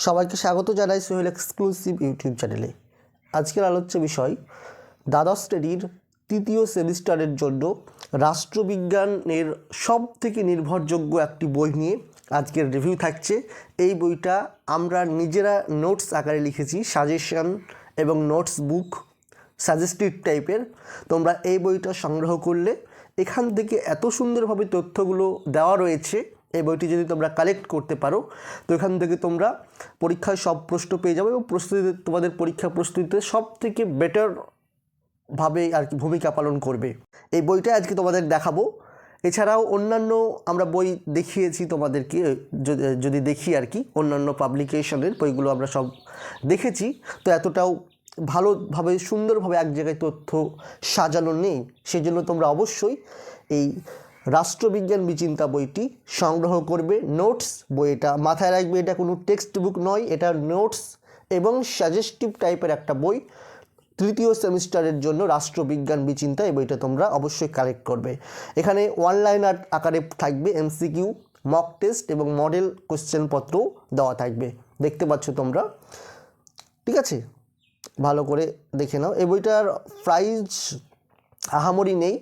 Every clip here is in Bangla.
সবাইকে স্বাগত জানাই সোহেল এক্সক্লুসিভ ইউটিউব চ্যানেলে আজকের আলোচ্য বিষয়, দ্বাদশ শ্রেণির তৃতীয় সেমিস্টারের জন্য রাষ্ট্রবিজ্ঞানের সব থেকে নির্ভরযোগ্য একটি বই নিয়ে আজকের রিভিউ থাকছে। এই বইটা আমরা নিজেরা নোটস আকারে লিখেছি সাজেশন এবং নোটস বুক সাজেস্টিভ টাইপের তোমরা এই বইটা সংগ্রহ করলে এখান থেকে এত সুন্দরভাবে তথ্যগুলো দেওয়া রয়েছে এই বইটি যদি তোমরা কালেক্ট করতে পারো, তো এখান থেকে তোমরা পরীক্ষায় সব প্রশ্ন পেয়ে যাবে এবং প্রস্তুতি তোমাদের পরীক্ষা প্রস্তুতিতে সব থেকে বেটার ভাবে আর কি ভূমিকা পালন করবে। এই বইটা আজকে তোমাদের দেখাবো। এছাড়াও অন্যান্য আমরা বই দেখিয়েছি তোমাদেরকে, যদি দেখি আর কি, অন্যান্য পাবলিকেশনের বইগুলো আমরা সব দেখেছি। তো এতটাও ভালোভাবে, সুন্দরভাবে এক জায়গায় তথ্য সাজানো নেই। সেজন্য তোমরা অবশ্যই এই রাষ্ট্রবিজ্ঞান বিচিন্তা বইটি সংগ্রহ করবে নোটস বইটা মাথায় রাখবে, এটা কোনো টেক্সট বুক নয়, এটা নোটস এবং সাজেস্টিভ টাইপের একটা বই। তৃতীয় সেমিস্টারের জন্য রাষ্ট্রবিজ্ঞান বিচিন্তা এই বইটা তোমরা অবশ্যই কালেক্ট করবে। এখানে অনলাইন আকারে থাকবে এমসিকিউ মক টেস্ট এবং মডেল কোশ্চেনপত্রও দেওয়া থাকবে। দেখতে পাচ্ছ তোমরা? ঠিক আছে? ভালো করে দেখে নাও। এই বইটার প্রাইস আহামরি নেই,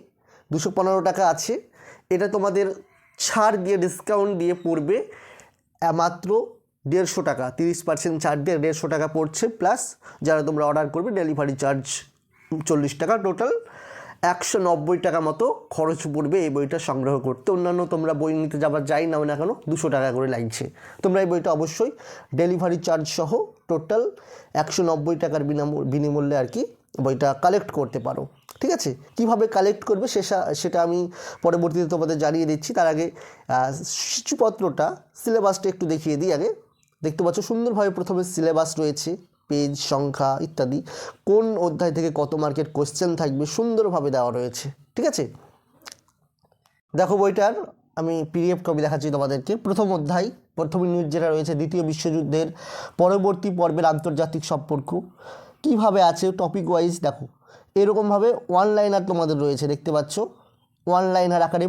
দুশো পনেরো টাকা আছে। এটা তোমাদের ছাড় দিয়ে ডিসকাউন্ট দিয়ে পড়বে মাত্র দেড়শো টাকা। তিরিশ পার্সেন্ট ছাড় দিয়ে দেড়শো টাকা পড়ছে প্লাস যারা তোমরা অর্ডার করবে ডেলিভারি চার্জ চল্লিশ টাকা টোটাল একশো নব্বই টাকা মতো খরচ পড়বে এই বইটা সংগ্রহ করতে। অন্যান্য তোমরা বই নিতে যাবার যাই নাও না কেন, দুশো টাকা করে লাগছে। তোমরা এই বইটা অবশ্যই ডেলিভারি চার্জ সহ টোটাল একশো নব্বই টাকার বিনামূ- বিনিমূল্যে আর কি বইটা কালেক্ট করতে পারো। ঠিক আছে? কীভাবে কালেক্ট করবে সেটা সেটা আমি পরবর্তীতে তোমাদের জানিয়ে দিচ্ছি। তার আগে সূচিপত্রটা সিলেবাসটা একটু দেখিয়ে দিই আগে। দেখতে পাচ্ছ সুন্দরভাবে প্রথমে সিলেবাস রয়েছে পেজ সংখ্যা ইত্যাদি। কোন অধ্যায় থেকে কত মার্কের কোশ্চেন থাকবে সুন্দরভাবে দেওয়া রয়েছে, ঠিক আছে? দেখো বইটার, আমি পিডিএফ কপি দেখাচ্ছি তোমাদেরকে। প্রথম অধ্যায়, প্রথম ইউনিট যেটা রয়েছে, দ্বিতীয় বিশ্বযুদ্ধের পরবর্তী পর্বের আন্তর্জাতিক সম্পর্ক। কীভাবে আছে টপিক ওয়াইজ দেখো। এরকমভাবে ওয়ান লাইনার তোমাদের রয়েছে, দেখতে পাচ্ছ? ওয়ান লাইনার আকারে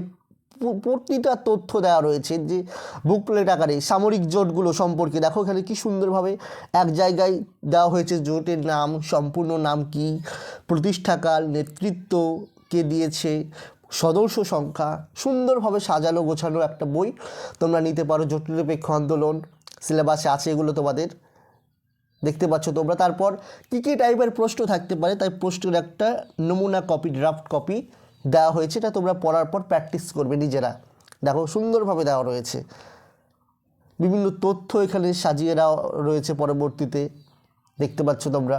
প্রতিটা তথ্য দেওয়া রয়েছে, যে বুকলেট আকারে, সামরিক জোটগুলো সম্পর্কে। দেখো এখানে কি সুন্দরভাবে এক জায়গায় দেওয়া হয়েছে জোটের নাম, সম্পূর্ণ নাম কি? প্রতিষ্ঠাকাল, নেতৃত্ব কে দিয়েছে? সদস্য সংখ্যা, সুন্দরভাবে সাজানো গোছানো একটা বই তোমরা নিতে পারো জোট নিরপেক্ষ আন্দোলন সিলেবাসে আছে এগুলো তোমাদের। দেখতে পাচ্ছ তোমরা। তারপর কী কী টাইপের প্রশ্ন থাকতে পারে, তাই প্রশ্নের একটা নমুনা কপি ড্রাফট কপি দেওয়া হয়েছে, এটা তোমরা পড়ার পর প্র্যাকটিস করবে নিজেরা। দেখো, সুন্দরভাবে দেওয়া রয়েছে। বিভিন্ন তথ্য এখানে সাজিয়ে দেওয়া রয়েছে পরবর্তীতে, দেখতে পাচ্ছ তোমরা।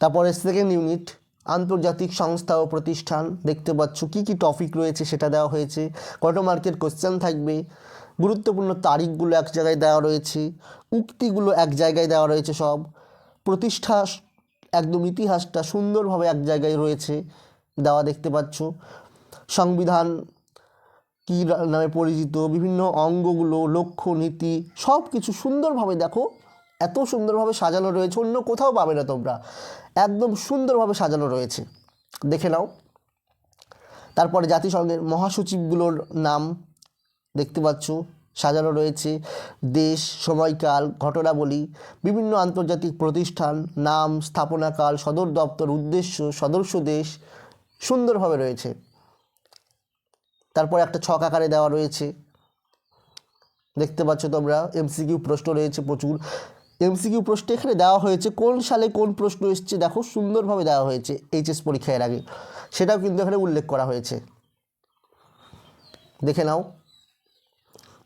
তারপরে সেকেন্ড ইউনিট আন্তর্জাতিক সংস্থা ও প্রতিষ্ঠান, দেখতে পাচ্ছ কী কী টপিক রয়েছে সেটা দেওয়া হয়েছে, কত মার্কের কোশ্চেন থাকবে গুরুত্বপূর্ণ তারিখগুলো এক জায়গায় দেওয়া রয়েছে, উক্তিগুলো এক জায়গায় দেওয়া রয়েছে সব, প্রতিষ্ঠা একদম ইতিহাসটা সুন্দরভাবে এক জায়গায় রয়েছে, দেওয়া দেখতে পাচ্ছ। সংবিধান কী নামে পরিচিত, বিভিন্ন অঙ্গগুলো, লক্ষ্য, নীতি সব কিছু সুন্দরভাবে দেখো, এত সুন্দরভাবে সাজানো রয়েছে, অন্য কোথাও পাবে না তোমরা, একদম সুন্দরভাবে সাজানো রয়েছে। দেখে নাও। তারপরে জাতিসংঘের মহাসচিবগুলোর নাম। দেখতে পাচ্ছ, সাজানো রয়েছে দেশ, সময়কাল, ঘটনাবলী, বিভিন্ন আন্তর্জাতিক প্রতিষ্ঠান, নাম, স্থাপনাকাল, সদর দপ্তর, উদ্দেশ্য, সদস্য দেশ সুন্দরভাবে রয়েছে। তারপর একটা ছক আকারে দেওয়া রয়েছে। দেখতে পাচ্ছ তোমরা, এমসিকিউ প্রশ্ন রয়েছে প্রচুর। এমসিকিউ প্রশ্ন এখানে দেওয়া হয়েছে, কোন সালে কোন প্রশ্ন এসছে? দেখো, সুন্দরভাবে দেওয়া হয়েছে এইচএস পরীক্ষার আগে। সেটাও কিন্তু এখানে উল্লেখ করা হয়েছে। দেখে নাও।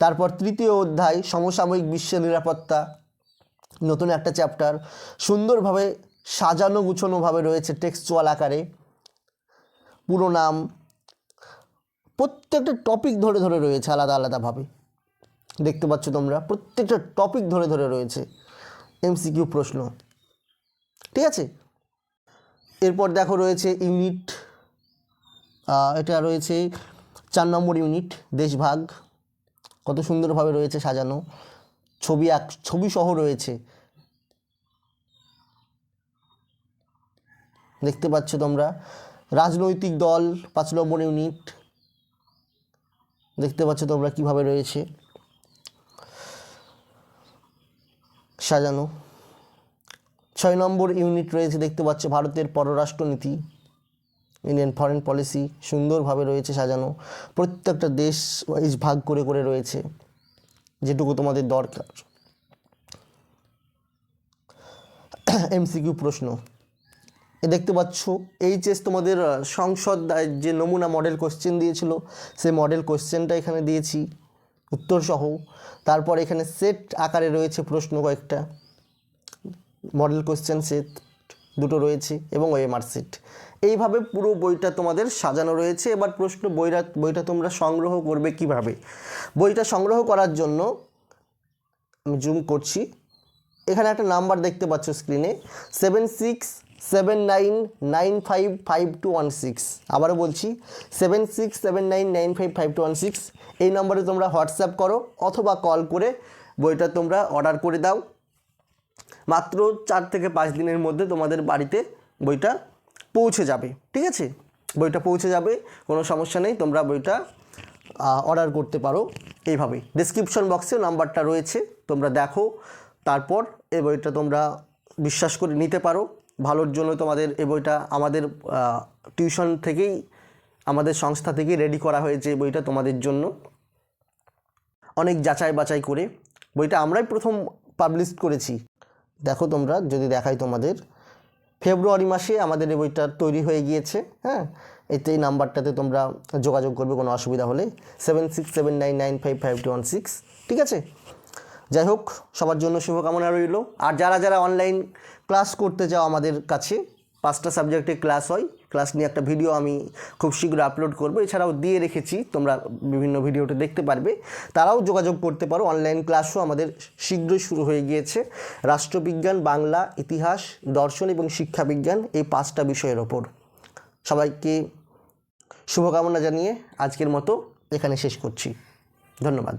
তারপর তৃতীয় অধ্যায়, সমসাময়িক বিশ্বের নিরাপত্তা। নতুন একটা চ্যাপ্টার সুন্দরভাবে সাজানো গুছানোভাবে রয়েছে টেক্সচুয়াল আকারে। পুরো নাম, প্রত্যেকটা টপিক ধরে ধরে রয়েছে আলাদা আলাদাভাবে। দেখতে পাচ্ছ তোমরা, প্রত্যেকটা টপিক ধরে ধরে রয়েছে। এমসিকিউ প্রশ্ন। ঠিক আছে? এরপর দেখো রয়েছে ইউনিট এটা রয়েছে চার নম্বর ইউনিট দেশভাগ। কত সুন্দরভাবে রয়েছে সাজানো। ছবি এক ছবি সহ রয়েছে। দেখতে পাচ্ছ তোমরা, রাজনৈতিক দল, পাঁচ নম্বর ইউনিট। দেখতে পাচ্ছ তোমরা কীভাবে রয়েছে। সাজানো। ছয় নম্বর ইউনিট রয়েছে, দেখতে পাচ্ছ, ভারতের পররাষ্ট্রনীতি। ইন্ডিয়ান ফরেন পলিসি সুন্দরভাবে রয়েছে সাজানো। প্রত্যেকটা দেশ ওয়াইজ ভাগ করে করে রয়েছে, যেটুকু তোমাদের দরকার। এমসিকিউ প্রশ্ন। এ দেখতে পাচ্ছ এইচএস তোমাদের সংসদ যে নমুনা মডেল কোশ্চেন দিয়েছিল সে মডেল কোশ্চেনটা এখানে দিয়েছি। উত্তর সহ। তারপর এখানে সেট আকারে রয়েছে প্রশ্ন কয়েকটা। মডেল কোশ্চেন সেট দুটো রয়েছে এবং ওএমআর সেট এইভাবে পুরো বইটা তোমাদের সাজানো রয়েছে। এবার প্রশ্ন, বইটা বইটা তোমরা সংগ্রহ করবে কীভাবে? বইটা সংগ্রহ করার জন্য আমি জুম করছি। এখানে একটা নাম্বার দেখতে পাচ্ছ স্ক্রিনে seven six seven nine nine five five two one six আবারও বলছি seven six seven nine nine five five two one six এই নম্বরে তোমরা হোয়াটসঅ্যাপ করো অথবা কল করে বইটা তোমরা অর্ডার করে দাও। মাত্র চার থেকে পাঁচ দিনের মধ্যে তোমাদের বাড়িতে বইটা পৌঁছে যাবে, ঠিক আছে? বইটা পৌঁছে যাবে, কোনো সমস্যা নেই, তোমরা বইটা অর্ডার করতে পারো এইভাবে ডিসক্রিপশন বক্সে নাম্বারটা রয়েছে, তোমরা দেখো, তারপর এই বইটা তোমরা বিশ্বাস করে নিতে পারো। ভালোর জন্য তোমাদের এই বইটা আমাদের টিউশন থেকেই, আমাদের সংস্থা থেকেই রেডি করা হয়েছে এই বইটা তোমাদের জন্য। অনেক যাচাই বাছাই করে, বইটা আমরাই প্রথম পাবলিশ করেছি। দেখো তোমরা, যদি দেখাই তোমাদের ফেব্রুয়ারি মাসে আমাদের এই বইটা তৈরি হয়ে গিয়েছে হ্যাঁ? এতে এই নাম্বারটাতে তোমরা যোগাযোগ করবে, কোনো অসুবিধা হলে। Seven six seven nine nine five five two one six ঠিক আছে? যাই হোক, সবার জন্য শুভকামনা রইল। আর যারা যারা অনলাইন ক্লাস করতে চাও আমাদের কাছে, পাঁচটা সাবজেক্টে ক্লাস হয় ক্লাস নিয়ে একটা ভিডিও আমি খুব শীঘ্র আপলোড করব। এছাড়াও দিয়ে রেখেছি, তোমরা বিভিন্ন ভিডিওতে দেখতে পারবে। তারাও যোগাযোগ করতে পারো অনলাইন ক্লাসও আমাদের শীঘ্রই শুরু হয়ে গিয়েছে। রাষ্ট্রবিজ্ঞান, বাংলা, ইতিহাস, দর্শন এবং শিক্ষাবিজ্ঞান এই পাঁচটা বিষয়ের ওপর। সবাইকে শুভকামনা জানিয়ে আজকের মতো এখানে শেষ করছি। ধন্যবাদ।